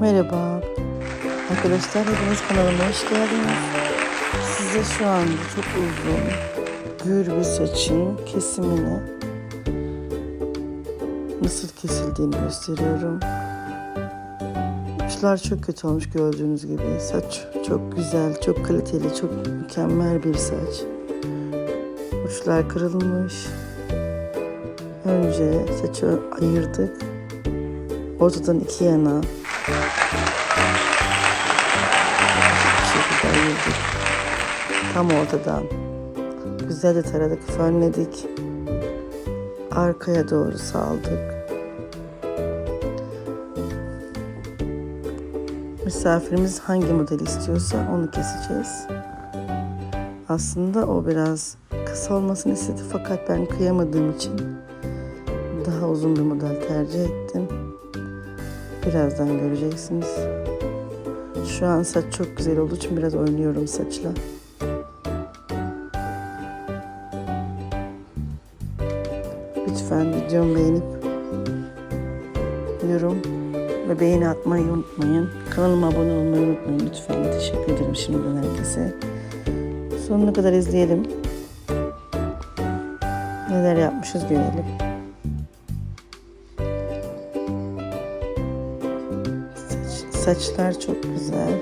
Merhaba. Arkadaşlar hepiniz kanalıma hoş geldiniz. Size şu anda çok uzun gür bir saçın kesimini nasıl kesildiğini gösteriyorum. Uçlar çok kötü olmuş gördüğünüz gibi. Saç çok güzel, çok kaliteli, çok mükemmel bir saç. Uçlar kırılmış. Önce saçı ayırdık. Ortadan iki yana şekilde ayırdık. Tam ortadan. Güzelce taradık, fönledik. Arkaya doğru saldık. Misafirimiz hangi model istiyorsa onu keseceğiz. Aslında o biraz kısa olmasını istedi fakat ben kıyamadığım için daha uzun bir model tercih ettim. Birazdan göreceksiniz. Şu an saç çok güzel olduğu için biraz oynuyorum saçla. Lütfen videomu beğenip yorum ve beğeni atmayı unutmayın. Kanalıma abone olmayı unutmayın lütfen. Teşekkür ederim şimdiden herkese. Sonuna kadar izleyelim. Neler yapmışız görelim. Saçlar çok güzel.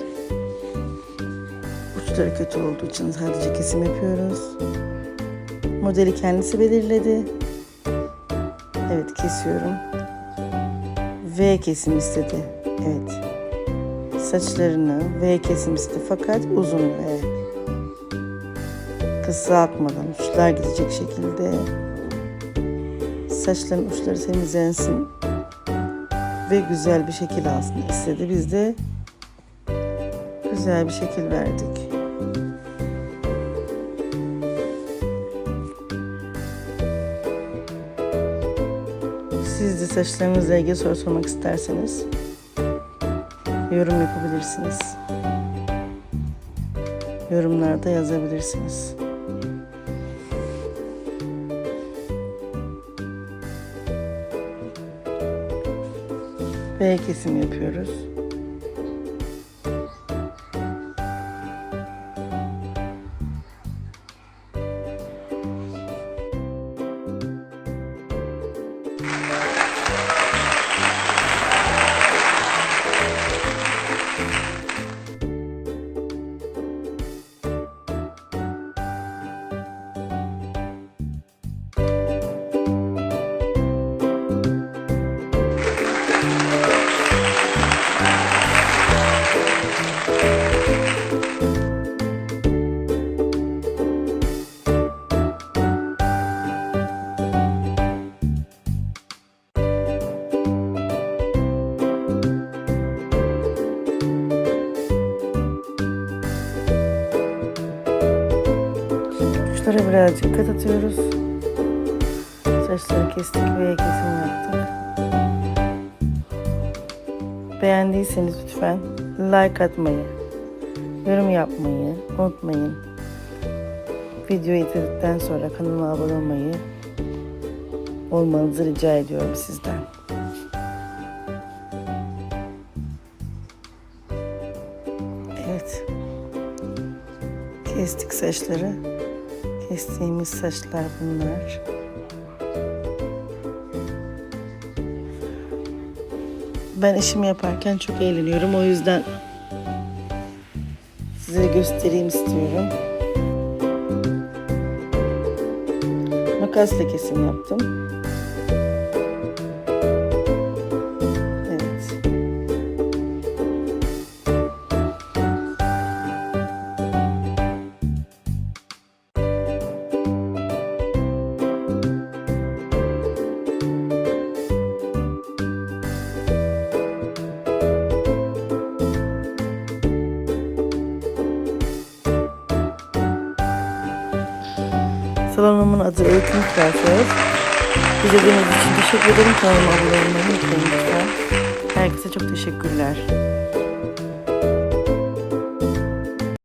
Uçları kötü olduğu için sadece kesim yapıyoruz. Modeli kendisi belirledi. Evet kesiyorum. V kesim istedi. Evet. Saçlarını V kesim istedi fakat uzun V. Kısaltmadan uçlar gidecek şekilde saçların uçları temizlensin ve güzel bir şekil alsın istedi. Biz de güzel bir şekil verdik. Siz de saçlarınızla ilgili soru sormak isterseniz yorum yapabilirsiniz. Yorumlarda yazabilirsiniz. V kesim yapıyoruz. Uçlara birazcık dikkat atıyoruz. Saçları kestik ve kesim yaptık. Beğendiyseniz lütfen like atmayı, yorum yapmayı unutmayın. Videoyu izledikten sonra kanalıma abone olmayı olmanızı rica ediyorum sizden. Evet. Kestik saçları. Kestiğimiz saçlar bunlar. Ben işimi yaparken çok eğleniyorum. O yüzden size göstereyim istiyorum. Makasla kesim yaptım. Salonumun adı Öyküm Kuaför. İzlediğiniz için teşekkür ederim. Kanalıma abone olmayı unutmayın lütfen. Herkese çok teşekkürler.